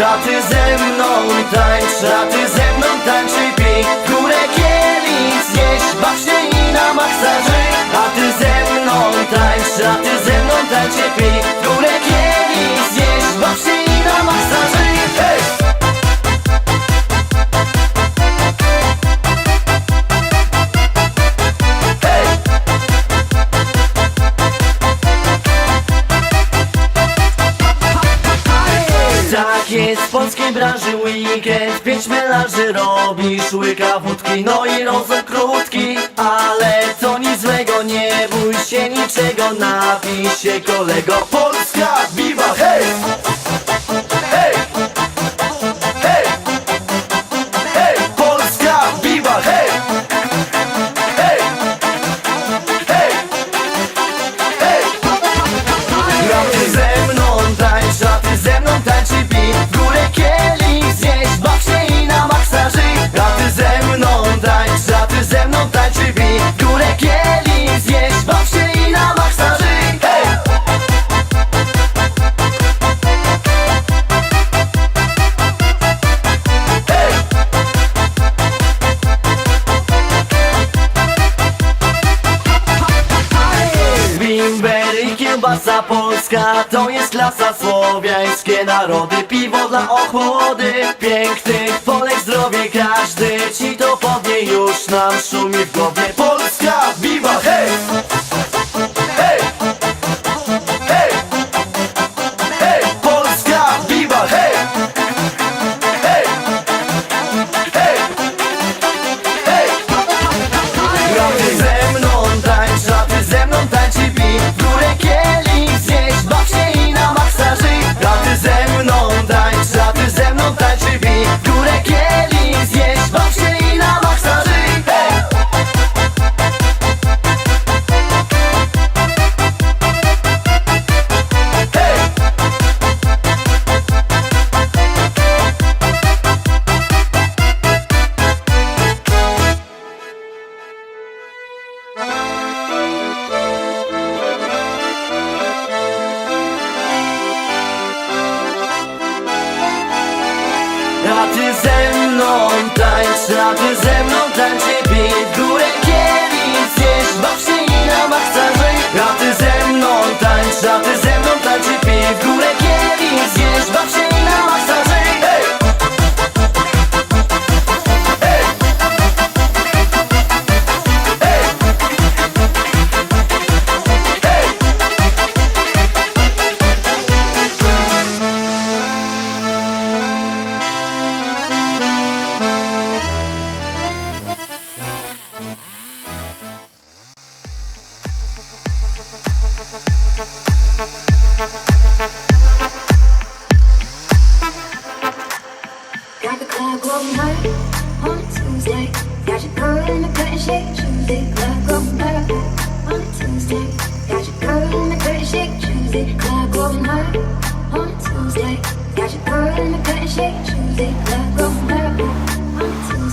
A ty ze mną tańcz, a ty ze mną tańcz i pij. Górę kielich zjeść, baw się i na maksa A ty ze mną tańcz, a ty ze mną tańcz i pij. Górę kielich też łyka wódki No i rozum krótki Ale co nic złego Nie bój się niczego Napij się kolego Polska, biwa, hej! Kiełbasa polska to jest klasa słowiańskie narody Piwo dla ochłody. Pięknych Polek zdrowie każdy Ci to podnie już nam szumi w głowie. Polek Ślady ze mną tańczy Bije w górę kiedy zjesz. Baw się i na machcarzy A ty ze mną tańcz, a ty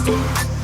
Thank you.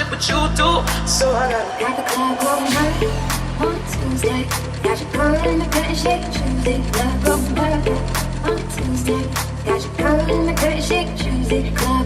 shit you do? So I got a rapper coming for me. On Tuesday, got your girl in the good shake. it, club go work. On Tuesday, got your girl in the good shake. Tuesday, club.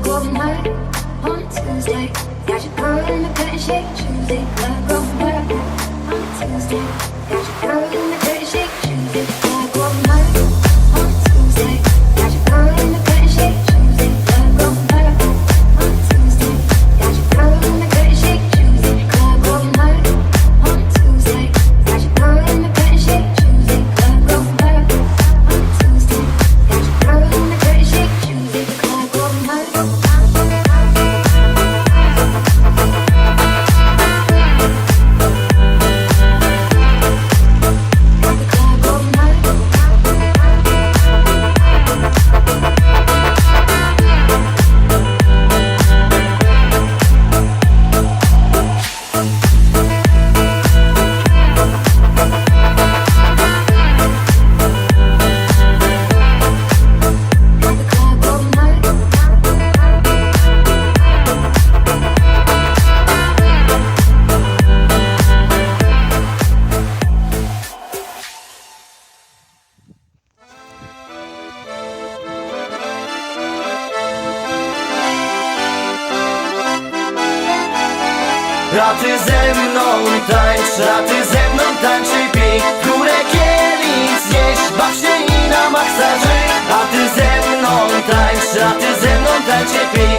a ty ze mną tańcz, a ty ze mną tańcz i pij. Górę kielich zjeść, baw się i na maksa żyj. A ty ze mną tańcz, a ty ze mną tańcz i pij.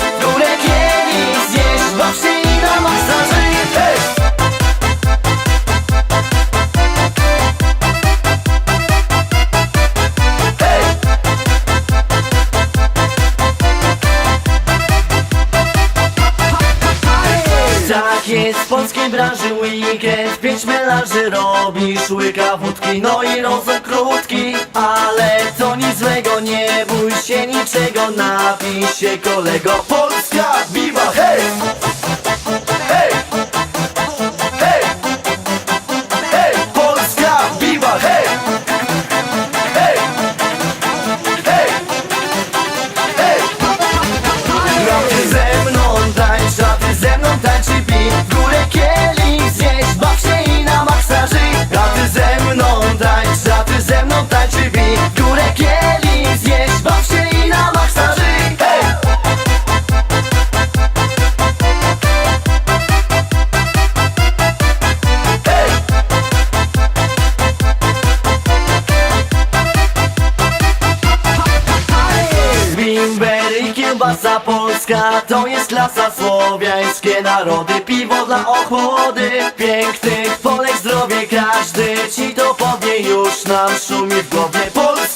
Pięć melarzy robisz, łyka wódki, no i rozum krótki Ale co nic złego, nie bój się niczego, napij się kolego Polska, biwa, hej! klasa polska to jest klasa słowiańskie narody. Piwo dla ochłody, pięknych Polek zdrowie każdy Ci to podnie. Już nam szumi w głowie Polska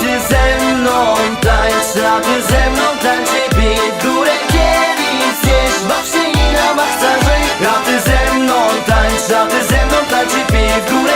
ty ze mną tańcz, a ty ze mną tańcz Pij durę kielich, zjeść, baw się i na machcarzy A ty ze mną tańcz, a ty ze mną tańcz Pij w górę